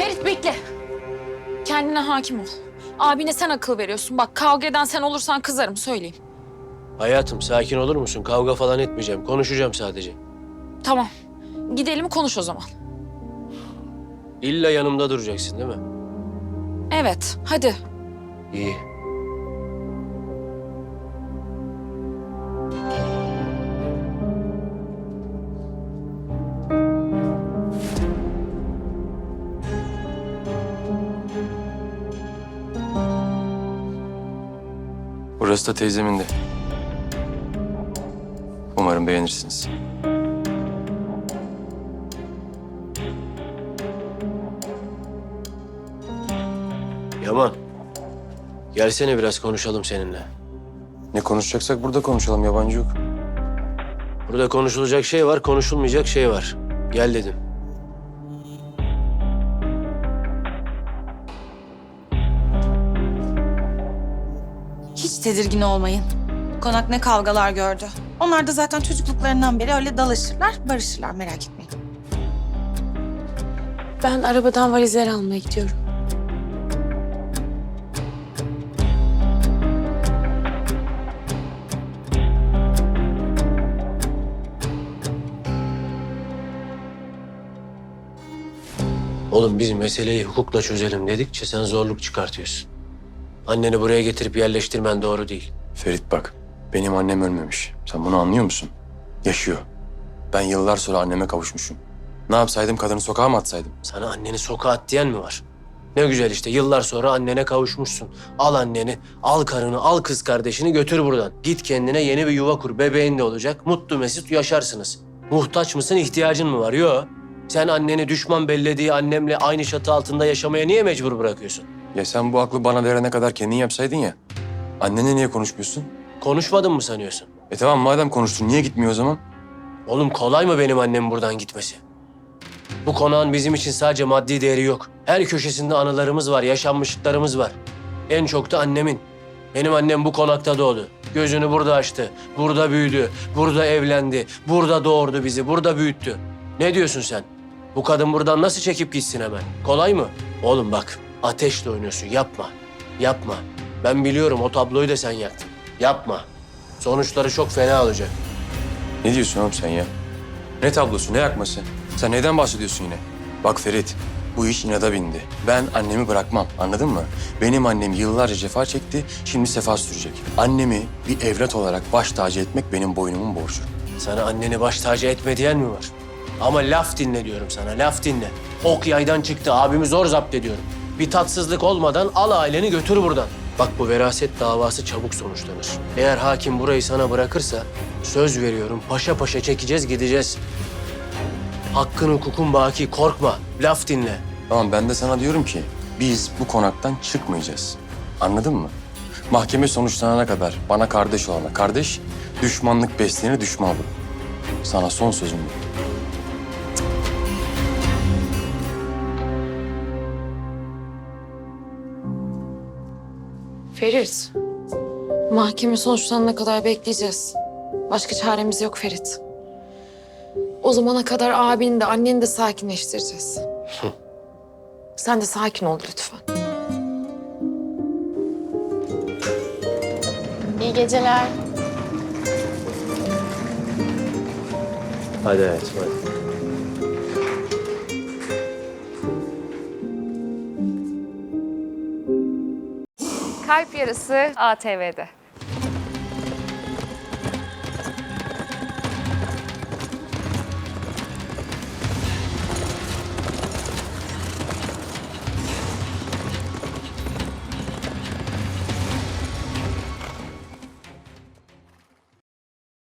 Ferit bekle. Kendine hakim ol. Abine sen akıl veriyorsun. Bak kavga eden sen olursan kızarım söyleyeyim. Hayatım sakin olur musun? Kavga falan etmeyeceğim. Konuşacağım sadece. Tamam. Gidelim konuş o zaman. İlla yanımda duracaksın değil mi? Evet hadi. İyi. Burası da teyzemin de. Umarım beğenirsiniz. Yaman. Gelsene biraz konuşalım seninle. Ne konuşacaksak burada konuşalım, yabancı yok. Burada konuşulacak şey var, konuşulmayacak şey var. Gel dedim. Hiç tedirgin olmayın. Konak ne kavgalar gördü. Onlar da zaten çocukluklarından beri öyle dalaşırlar, barışırlar merak etmeyin. Ben arabadan valizleri almaya gidiyorum. Oğlum biz meseleyi hukukla çözelim dedikçe sen zorluk çıkartıyorsun. Anneni buraya getirip yerleştirmen doğru değil. Ferit bak, benim annem ölmemiş. Sen bunu anlıyor musun? Yaşıyor. Ben yıllar sonra anneme kavuşmuşum. Ne yapsaydım, kadını sokağa mı atsaydım? Sana anneni sokağa at diyen mi var? Ne güzel işte yıllar sonra annene kavuşmuşsun. Al anneni, al karını, al kız kardeşini götür buradan. Git kendine yeni bir yuva kur. Bebeğin de olacak. Mutlu mesut yaşarsınız. Muhtaç mısın, ihtiyacın mı var? Yok. Sen anneni düşman bellediği annemle aynı çatı altında yaşamaya niye mecbur bırakıyorsun? Ya sen bu aklı bana verene kadar kendin yapsaydın ya. Annenle niye konuşmuyorsun? Konuşmadın mı sanıyorsun? E tamam madem konuştun, niye gitmiyor o zaman? Oğlum kolay mı benim annem buradan gitmesi? Bu konağın bizim için sadece maddi değeri yok. Her köşesinde anılarımız var, yaşanmışlıklarımız var. En çok da annemin. Benim annem bu konakta doğdu. Gözünü burada açtı, burada büyüdü, burada evlendi, burada doğurdu bizi, burada büyüttü. Ne diyorsun sen? Bu kadın buradan nasıl çekip gitsin hemen? Kolay mı? Oğlum bak, ateşle oynuyorsun. Yapma, yapma. Ben biliyorum o tabloyu da sen yaktın. Yapma. Sonuçları çok fena olacak. Ne diyorsun oğlum sen ya? Ne tablosu, ne yakması? Sen neden bahsediyorsun yine? Bak Ferit, bu iş inada bindi. Ben annemi bırakmam, anladın mı? Benim annem yıllarca cefa çekti, şimdi sefa sürecek. Annemi bir evlat olarak baş tacı etmek benim boynumun borcu. Sana anneni baş tacı etme diyen mi var? Ama laf dinle diyorum sana, laf dinle. Ok yaydan çıktı, abimi zor zapt ediyorum. Bir tatsızlık olmadan al aileni götür buradan. Bak bu veraset davası çabuk sonuçlanır. Eğer hakim burayı sana bırakırsa söz veriyorum paşa paşa çekeceğiz gideceğiz. Hakkın hukukun baki korkma, laf dinle. Tamam ben de sana diyorum ki biz bu konaktan çıkmayacağız. Anladın mı? Mahkeme sonuçlanana kadar bana kardeş olana kardeş, düşmanlık besleyene düşman olur. Sana son sözüm bu. Ferit. Mahkeme sonuçlanana kadar bekleyeceğiz. Başka çaremiz yok Ferit. O zamana kadar abini de anneni de sakinleştireceğiz. Sen de sakin ol lütfen. İyi geceler. Hadi hayatım hadi. Kalp Yarısı ATV'de.